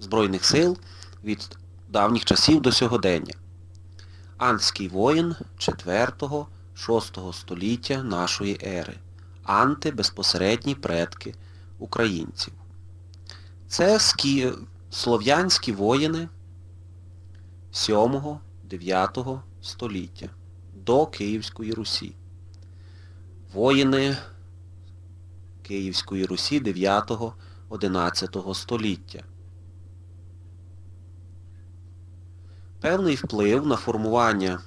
Збройних сил від давніх часів до сьогодення. Антський воїн 4-6 століття нашої ери. Анти безпосередні предки українців. Це скі... слов'янські воїни 7-9 століття до Київської Русі. Воїни Київської Русі 9-11 століття. Певний вплив на формування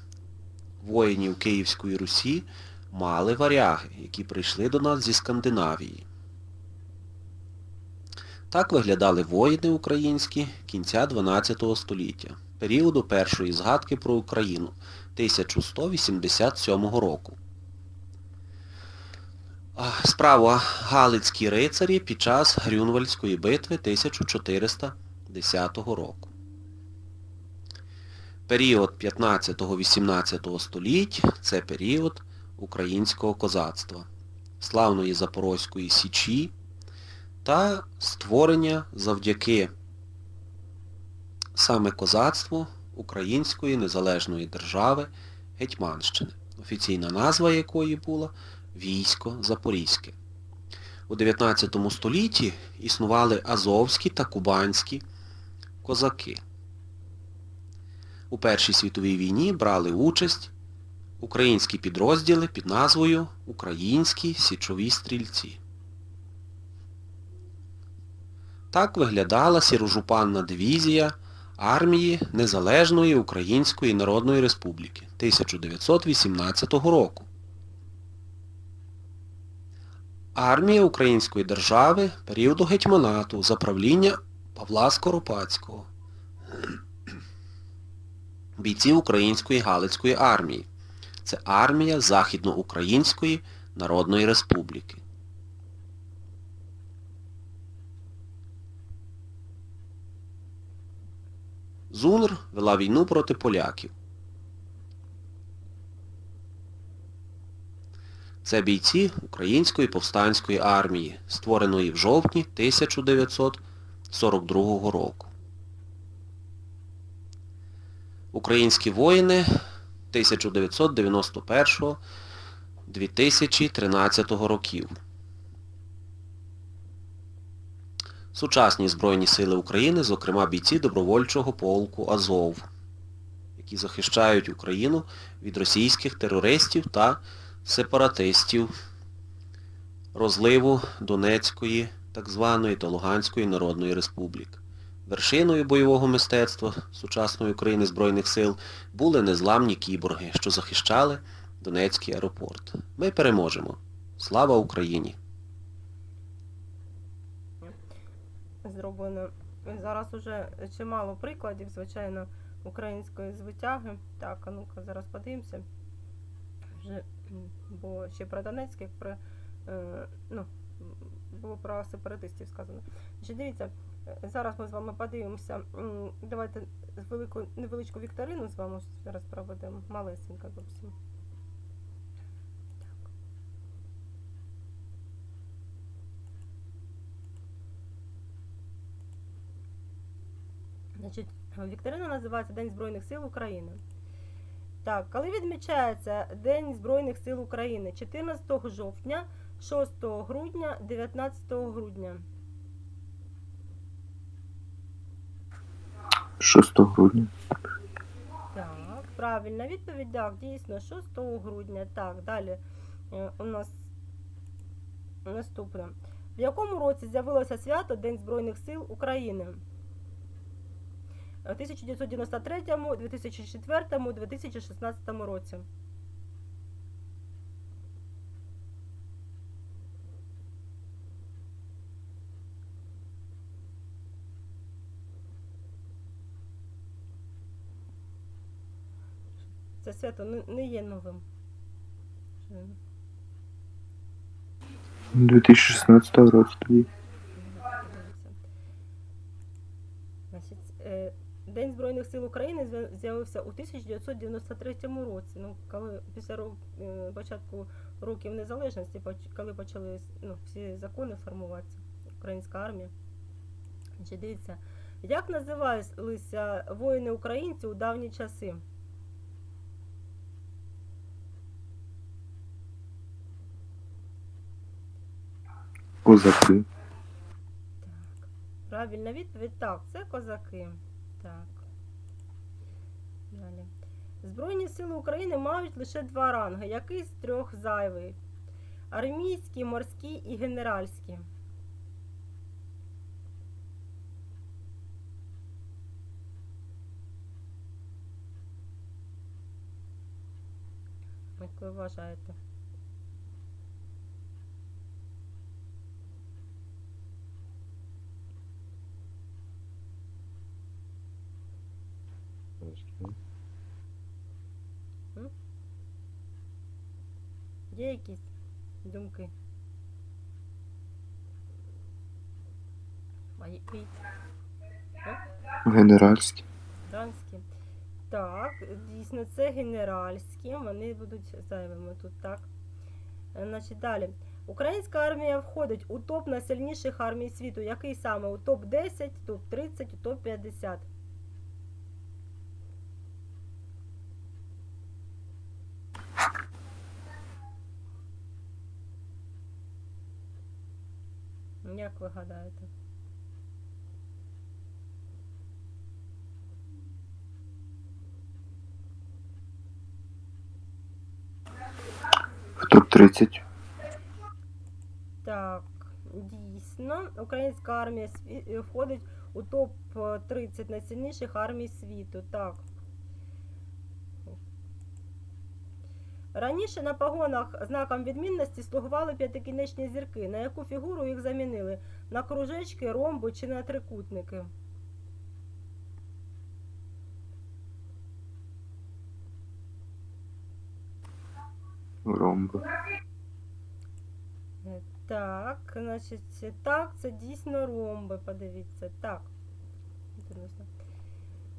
воїнів Київської Русі мали варяги, які прийшли до нас зі Скандинавії. Так виглядали воїни українські кінця 12 століття, періоду першої згадки про Україну 1187 року. Справа Галицькі рицарі під час Грюнвальдської битви 1410 року. Період 15-18 століть це період українського козацтва, славної Запорозької Січі та створення завдяки саме козацтву Української незалежної держави Гетьманщини, офіційна назва якої була Військо Запорізьке. У 19 столітті існували азовські та кубанські козаки. У Першій світовій війні брали участь українські підрозділи під назвою Українські січові стрільці. Так виглядала сірожупанна дивізія армії Незалежної Української Народної Республіки 1918 року. Армія Української держави періоду гетьманату за правління Павла Скоропадського бійців Української Галицької армії. Це армія Західноукраїнської Народної Республіки. Зунр вела війну проти поляків. Це бійці Української повстанської армії, створеної в жовтні 1942 року. Українські воїни 1991-2013 років. Сучасні Збройні Сили України, зокрема бійці добровольчого полку Азов, які захищають Україну від російських терористів та сепаратистів розливу Донецької так званої та Луганської Народної Республік. Вершиною бойового мистецтва сучасної України Збройних сил були незламні кіборги, що захищали Донецький аеропорт. Ми переможемо. Слава Україні! зроблено. Зараз уже чимало прикладів, звичайно, української звитяги. Так, а ну-ка, зараз подивимося. Вже, бо ще про Донецьк, про, е, ну, було про сепаратистів сказано. Значить, дивіться, зараз ми з вами подивимося. Давайте велику, невеличку вікторину з вами зараз проведемо. Малесенька зовсім. Значить, Вікторина називається День Збройних сил України. Так, коли відмічається День Збройних сил України? 14 жовтня, 6 грудня, 19 грудня. 6 грудня. Так, правильна відповідь, так, дійсно, 6 грудня. Так, далі е, у нас наступне. В якому році з'явилося свято День Збройних сил України? У 1993, 2004, 2016 році. Це свято не, є новим. 2016 році тоді. Е, День Збройних сил України з'явився у 1993 році. Ну, коли після е, початку років незалежності, коли почали ну, всі закони формуватися, українська армія. Дивіться, як називалися воїни українці у давні часи? Козаки. Так. Правильна відповідь так, це козаки. Так. Далі. Збройні сили України мають лише два ранги. Який з трьох зайвий? Армійський, морський і генеральський. Як ви вважаєте? Є якісь думки? Який? Генеральські. Так, дійсно, це генеральські. Вони будуть зайвими тут, так. Е, Значить, далі. Українська армія входить у топ найсильніших армій світу. Який саме? У топ-10, топ-30, у топ-50. Як ви гадаєте? В топ-30. Так, дійсно, українська армія е, входить у топ-30 найсильніших армій світу. Так. Раніше на погонах знаком відмінності слугували п'ятикінечні зірки. На яку фігуру їх замінили? На кружечки, ромби чи на трикутники? Ромби. Е, Так, значить, так, це дійсно ромби, подивіться. Так.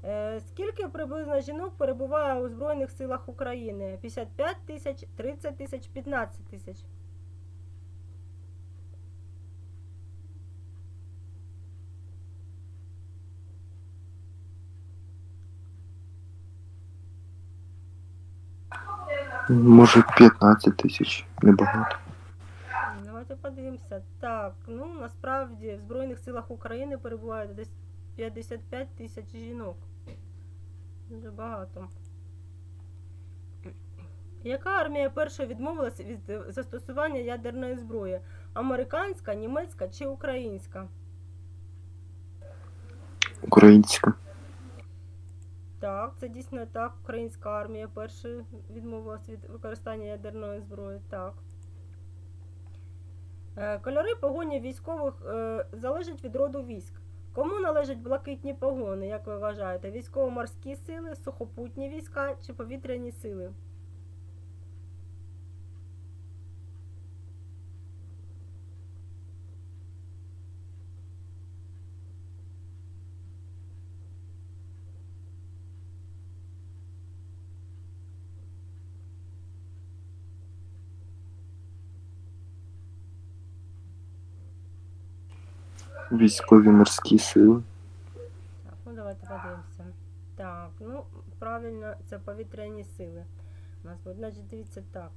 Е, Скільки приблизно жінок перебуває у Збройних силах України? 55 тисяч, 30 тисяч, 15 тисяч. Може 15 тисяч, небагато. Давайте подивимося. Так, ну насправді в Збройних силах України перебуває десь 55 тисяч жінок. Дуже багато. Яка армія перша відмовилася від застосування ядерної зброї? Американська, німецька чи українська? Українська. Так, це дійсно так. Українська армія перша відмовилась від використання ядерної зброї. Так. Е, Кольори погоні військових е, залежать від роду військ. Кому належать блакитні погони, як ви вважаєте? Військово-морські сили, сухопутні війська чи повітряні сили? Військові морські сили. Так, ну давайте подивимося. Так, ну правильно, це повітряні сили. У нас буде, значить, дивіться так.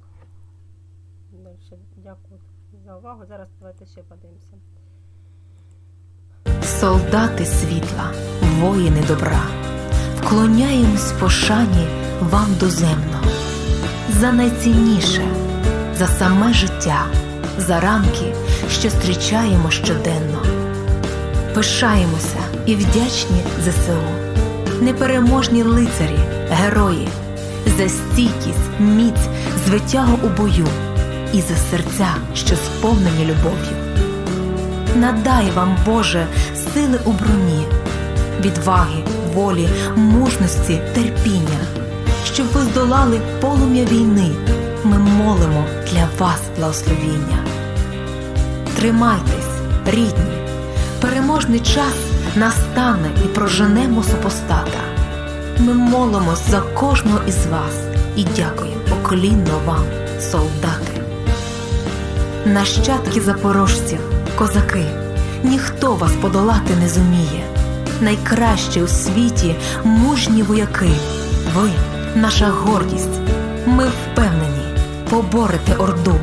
Дальше, дякую за увагу. Зараз давайте ще подивимося. Солдати світла, воїни добра, вклоняємось пошані вам доземно, за найцінніше, за саме життя, за ранки, що зустрічаємо щоденно. Пишаємося і вдячні ЗСУ, непереможні лицарі, герої, за стійкість, міць, звитягу у бою і за серця, що сповнені любов'ю. Надай вам, Боже, сили у броні, відваги, волі, мужності, терпіння, щоб ви здолали полум'я війни. Ми молимо для вас благословіння. Тримайтесь, рідні, переможний час настане і проженемо супостата. Ми молимось за кожного із вас і дякуємо поколінно вам, солдати. Нащадки запорожців, козаки, ніхто вас подолати не зуміє. Найкраще у світі мужні вояки. Ви наша гордість. Ми впевнені, поборете орду.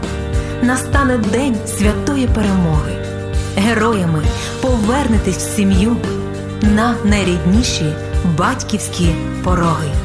Настане день святої перемоги. Героями повернетесь в сім'ю на найрідніші батьківські пороги.